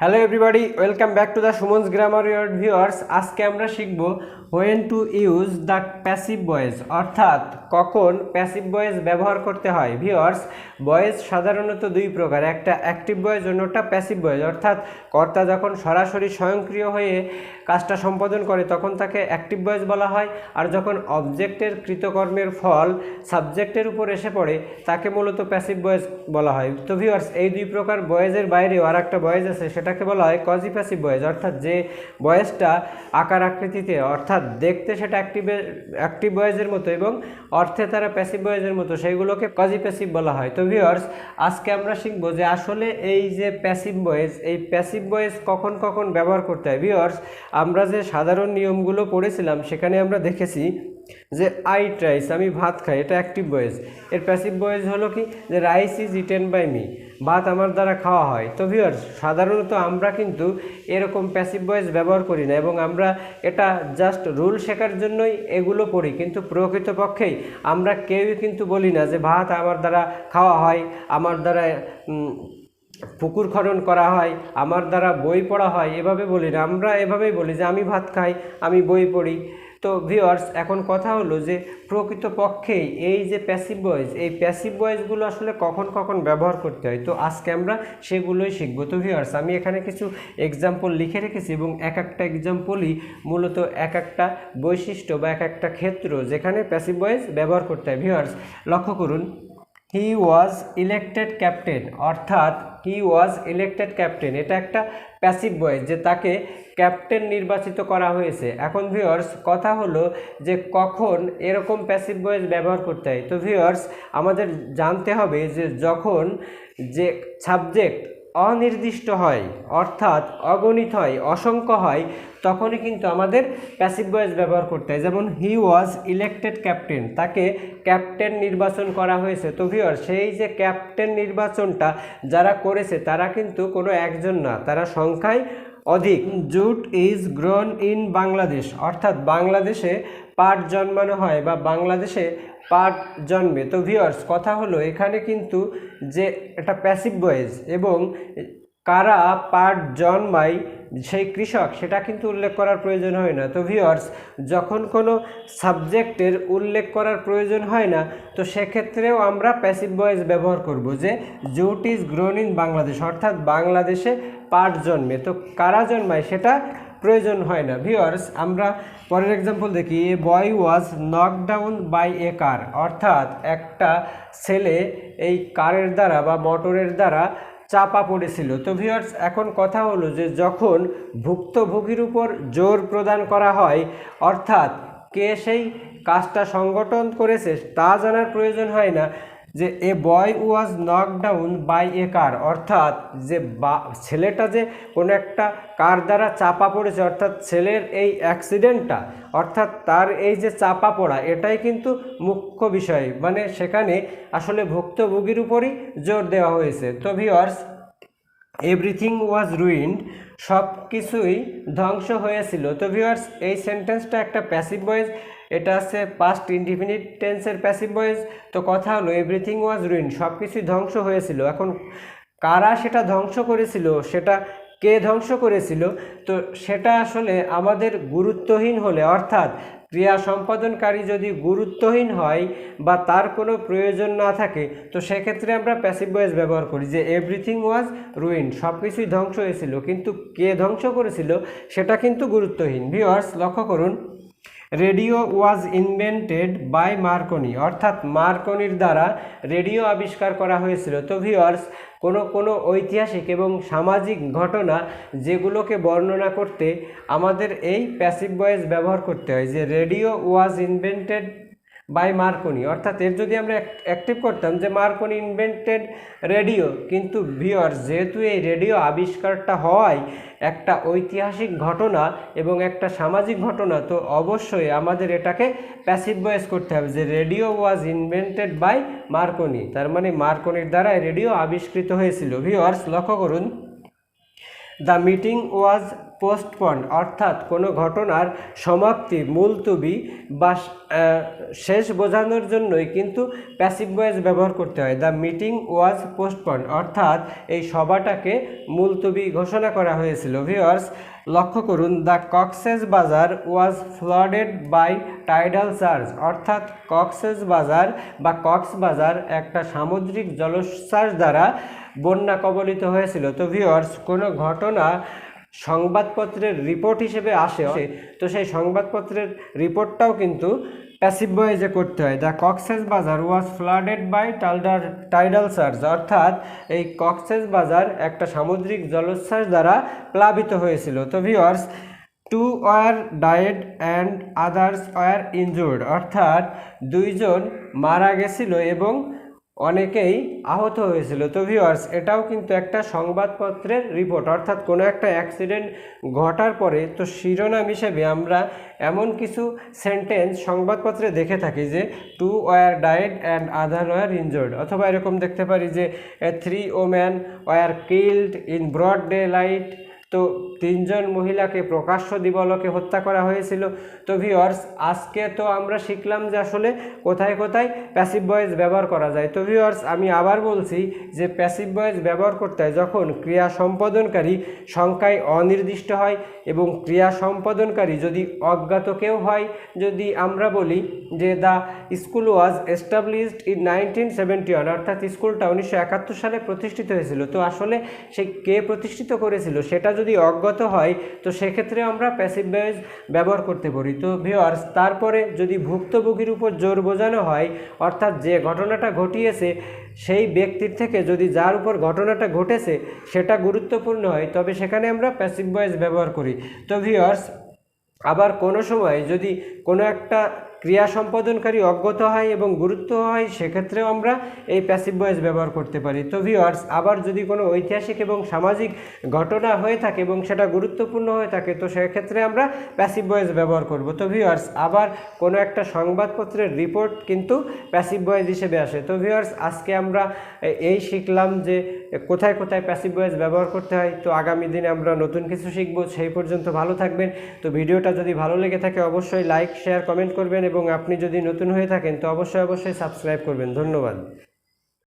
Hello everybody welcome back to the Suman's grammar year viewers আজকে আমরা শিখব when to use the passive voice অর্থাৎ কখন passive voice ব্যবহার করতে হয়। ভিউয়ার্স ভয়েস সাধারণত দুই প্রকার, একটা অ্যাক্টিভ ভয়েস অন্যটা প্যাসিভ ভয়েস অর্থাৎ কর্তা যখন সরাসরি স্বয়ংক্রিয় হয়ে কাজটা সম্পাদন করে, তখন তাকে অ্যাক্টিভ ভয়েস বলা হয়। আর যখন অবজেক্টের কৃতকর্মের ফল সাবজেক্টের উপর এসে পড়ে, তাকে মূলত প্যাসিভ ভয়েস বলা হয়। তো ভিউয়ার্স এই দুই প্রকার বয়েজের বাইরেও আর একটা ভয়েস আছে সেটাকে বলা হয় কজি প্যাসিভ ভয়েস অর্থাৎ যে ভয়েসটা আকার আকৃতিতে, অর্থাৎ দেখতে সেটা অ্যাক্টিভ অ্যাক্টিভ ভয়েসের মতো এবং অর্থে তারা প্যাসিভ ভয়েসের মতো, সেইগুলোকে কজি প্যাসিভ বলা হয়। তো ভিউয়ার্স আজকে আমরা শিখব যে আসলে এই যে প্যাসিভ ভয়েস এই প্যাসিভ ভয়েস কখন কখন ব্যবহার করতে হয়। ভিউয়ার্স আমরা যে সাধারণ নিয়মগুলো পড়েছিলাম, সেখানে আমরা দেখেছি যে আই ট্রাইস আমি ভাত খাই, এটা অ্যাক্টিভ ভয়েস এর প্যাসিভ ভয়েস হলো কি? যে rice is eaten by me ভাত আমার দ্বারা খাওয়া হয়। তো ভিউয়ার্স সাধারণত আমরা কিন্তু এরকম প্যাসিভ ভয়েস ব্যবহার করি না এবং আমরা এটা জাস্ট রুল শেখার জন্যই এগুলো পড়ি। কিন্তু প্রকৃতপক্ষেই আমরা কেউই কিন্তু বলি না যে ভাত আমার দ্বারা খাওয়া হয়, আমার দ্বারা পুকুর খনন করা হয়, আমার দ্বারা বই পড়া হয়। এভাবে বলি না। আমরা এভাবেই বলি যে আমি ভাত খাই, আমি বই পড়ি। তো ভিওয়ার্স এখন কথা হলো যে প্রকৃতপক্ষেই এই যে প্যাসিভ ভয়েস এই প্যাসিভ ভয়েসগুলো আসলে কখন কখন ব্যবহার করতে হয়? তো আজকে আমরা সেগুলোই শিখব। তো ভিওয়ার্স আমি এখানে কিছু এক্সাম্পল লিখে রেখেছি এবং এক একটা এক্সাম্পলই মূলত এক একটা বৈশিষ্ট্য বা এক একটা ক্ষেত্র যেখানে প্যাসিভ ভয়েস ব্যবহার করতে হয়। ভিওয়ার্স লক্ষ্য করুন হি ওয়াজ ইলেক্টেড ক্যাপ্টেন অর্থাৎ হি ওয়াজ ইলেক্টেড ক্যাপ্টেন এটা একটা প্যাসিভ ভয়েস যে তাকে ক্যাপ্টেন নির্বাচিত করা হয়েছে। এখন ভিওর্স কথা হলো যে কখন এরকম প্যাসিভ ভয়েস ব্যবহার করতে হয়। তো ভিওর্স আমাদের জানতে হবে যে যখন যে সাবজেক্ট অনির্দিষ্ট হয়, অর্থাৎ অগণিত হয়, অসংখ্য হয়, তখনই কিন্তু আমাদের প্যাসিভ ভয়েস ব্যবহার করতে হয়। যেমন হি ওয়াজ ইলেকটেড ক্যাপ্টেন তাকে ক্যাপ্টেন নির্বাচন করা হয়েছে। তো ভিওর সেই যে ক্যাপ্টেন নির্বাচনটা যারা করেছে, তারা কিন্তু কোনো একজন না, তারা সংখ্যায় অধিক jute is grown in Bangladesh, অর্থাৎ বাংলাদেশে পাট জন্মানো হয় বা বাংলাদেশে পাট জন্মে। তো ভিওর্স কথা হলো এখানে কিন্তু যে একটা প্যাসিভ ভয়েস এবং কারা পাট জন্মায়, সেই কৃষক, সেটা কিন্তু উল্লেখ করার প্রয়োজন হয় না। তো ভিওর্স যখন কোনো সাবজেক্টের উল্লেখ করার প্রয়োজন হয় না, তো সেক্ষেত্রেও আমরা প্যাসিভ ভয়েস ব্যবহার করব যে jute is grown in Bangladesh, অর্থাৎ বাংলাদেশে পাট জন্মে তো কারা জন্মায় সেটা প্রয়োজন হয় না। ভিওর্স আমরা পরের এক্সাম্পল দেখি। A boy was knock down by a car অর্থাৎ একটা ছেলে এই কারের দ্বারা বা মোটরের দ্বারা চাপা পড়েছিল। তো ভিউয়ার্স এখন কথা হলো যে যখন ভুক্তভোগীর উপর জোর প্রদান করা হয়, অর্থাৎ কে সেই কাজটা সংগঠন করেছে, তা জানার প্রয়োজন হয় না। যে a boy was knock down by a car. অর্থাৎ যে বা, ছেলেটা যে কোনো একটা কার দ্বারা চাপা পড়েছে, অর্থাৎ ছেলের এই অ্যাক্সিডেন্টটা, অর্থাৎ তার এই যে চাপা পড়া, এটাই কিন্তু মুখ্য বিষয়। মানে সেখানে আসলে ভুক্তভোগীর উপরই জোর দেওয়া হয়েছে। তো ভিওয়ার্স এভরিথিং ওয়াজ রুইন্ড সব কিছুই ধ্বংস হয়েছিল। তো ভিউয়ার্স, এই সেন্টেন্সটা একটা প্যাসিভ ভয়েস এটা আছে পাস্ট ইনডিফিনিট টেন্সের প্যাসিভ ভয়েস তো কথা হলো এভরিথিং ওয়াজ রুইন সব কিছুই ধ্বংস হয়েছিল। এখন কারা সেটা ধ্বংস করেছিল, সেটা কে ধ্বংস করেছিল? তো সেটা আসলে আমাদের গুরুত্বহীন হলে, অর্থাৎ ক্রিয়া সম্পাদনকারী যদি গুরুত্বহীন হয় বা তার কোনো প্রয়োজন না থাকে, তো সেক্ষেত্রে আমরা প্যাসিভ ভয়েস ব্যবহার করি যে এভরিথিং ওয়াজ রুইন সব কিছুই ধ্বংস হয়েছিল, কিন্তু কে ধ্বংস করেছিল সেটা কিন্তু গুরুত্বহীন। ভিওয়ার্স লক্ষ্য করুন। Radio was invented by Marconi, অর্থাৎ মার্কনির দ্বারা রেডিও আবিষ্কার করা হয়েছিল। তো ভিওয়ার্স কোনো কোনো ঐতিহাসিক এবং সামাজিক ঘটনা যেগুলোকে বর্ণনা করতে আমাদের এই প্যাসিভ ভয়েস ব্যবহার করতে হয়, যে radio was invented by Marconi অর্থাৎ এর যদি আমরা অ্যাক্টিভ করতাম যে মার্কনি ইনভেন্টেড রেডিও কিন্তু ভিওয়ার্স যেহেতু এই রেডিও আবিষ্কারটা হওয়ায় একটা ঐতিহাসিক ঘটনা এবং একটা সামাজিক ঘটনা, তো অবশ্যই আমাদের এটাকে প্যাসিভ ভয়েস করতে হবে যে radio was invented by Marconi তার মানে মার্কনির দ্বারা রেডিও আবিষ্কৃত হয়েছিল। ভিওয়ার্স লক্ষ্য করুন। দ্য মিটিং ওয়াজ পোস্টপন্ড অর্থাৎ কোনো ঘটনার সমাপ্তি, মুলতবি বা শেষ বোঝানোর জন্যই কিন্তু প্যাসিভ ভয়েস ব্যবহার করতে হয়। দ্য মিটিং ওয়াজ পোস্টপন্ড অর্থাৎ এই সভাটাকে মুলতবি ঘোষণা করা হয়েছিল। ভিওয়ার্স লক্ষ্য করুন the Cox's Bazar was flooded by tidal charge অর্থাৎ কক্সেস বাজার বা কক্সবাজার একটা সামুদ্রিক জলোচ্ছ্বাস দ্বারা বন্যা কবলিত হয়েছিল। তো ভিওয়ার্স কোনো ঘটনা সংবাদপত্রের রিপোর্ট হিসেবে আসে তো সেই সংবাদপত্রের রিপোর্টটাও কিন্তু প্যাসিভ ভয়েজে করতে হয়। The Cox's Bazar was flooded by tidal tidal surge অর্থাৎ এই কক্সেস বাজার একটা সামুদ্রিক জলোচ্ছ্বাস দ্বারা প্লাবিত হয়েছিল। তো viewers two were died and others were injured অর্থাৎ দুইজন মারা গেছিল এবং অনেকেই আহত হয়েছিল। তো ভিউয়ার্স এটাও কিন্তু একটা সংবাদপত্রের রিপোর্ট অর্থাৎ কোনো একটা অ্যাক্সিডেন্ট ঘটার পরে, তো শিরোনাম হিসেবে আমরা এমন কিছু সেন্টেন্স সংবাদপত্রে দেখে থাকি যে two were died and other were injured অথবা এরকম দেখতে পারি যে three woman were killed in broad daylight তো তিনজন মহিলাকে প্রকাশ্য দিবলকে হত্যা করা হয়েছিল। তো ভিওয়ার্স আজকে তো আমরা শিখলাম যে আসলে কোথায় কোথায় প্যাসিভ ভয়েস ব্যবহার করা যায়। তো ভিওয়ার্স আমি আবার বলছি যে প্যাসিভ ভয়েস ব্যবহার করতে হয় যখন ক্রিয়া সম্পাদনকারী সংখ্যায় অনির্দিষ্ট হয় এবং ক্রিয়া সম্পাদনকারী যদি অজ্ঞাত কেউ হয়, যদি আমরা বলি যে the school was established in nineteen seventy one অর্থাৎ স্কুলটা উনিশশো একাত্তর সালে প্রতিষ্ঠিত হয়েছিল। তো আসলে সে কে প্রতিষ্ঠিত করেছিল, সেটা যদি অজ্ঞাত হয়, তো সেক্ষেত্রে আমরা প্যাসিভ ভয়েস ব্যবহার করতে পারি। তো ভিওয়ার্স তারপরে যদি ভুক্তভোগীর উপর জোর বোঝানো হয়, অর্থাৎ যে ঘটনাটা ঘটিয়েছে, সেই ব্যক্তির থেকে যদি যার উপর ঘটনাটা ঘটেছে, সেটা গুরুত্বপূর্ণ হয়, তবে সেখানে আমরা প্যাসিভ ভয়েস ব্যবহার করি। তো ভিওয়ার্স আবার কোনো সময় যদি কোনো একটা ক্রিয়া সম্পাদনকারী অজ্ঞত হয় এবং গুরুত্ব হয়, সেক্ষেত্রেও আমরা এই প্যাসিভ ভয়েস ব্যবহার করতে পারি। তো ভিওয়ার্স আবার যদি কোনো ঐতিহাসিক এবং সামাজিক ঘটনা হয়ে থাকে এবং সেটা গুরুত্বপূর্ণ হয়ে থাকে, তো সেক্ষেত্রে আমরা প্যাসিভ ভয়েস ব্যবহার করব। তো ভিওয়ার্স আবার কোনো একটা সংবাদপত্রের রিপোর্ট কিন্তু প্যাসিভ ভয়েস হিসেবে আসে। তো ভিওয়ার্স আজকে আমরা এই শিখলাম যে কোথায় কোথায় প্যাসিভ ভয়েস ব্যবহার করতে হয়, তো আগামী দিনে আমরা নতুন কিছু শিখব, সেই পর্যন্ত ভালো থাকবেন। তো ভিডিওটা যদি ভালো লেগে থাকে, অবশ্যই লাইক শেয়ার কমেন্ট করবেন এবং আপনি যদি নতুন হয়ে থাকেন, তো অবশ্যই অবশ্যই সাবস্ক্রাইব করবেন। ধন্যবাদ।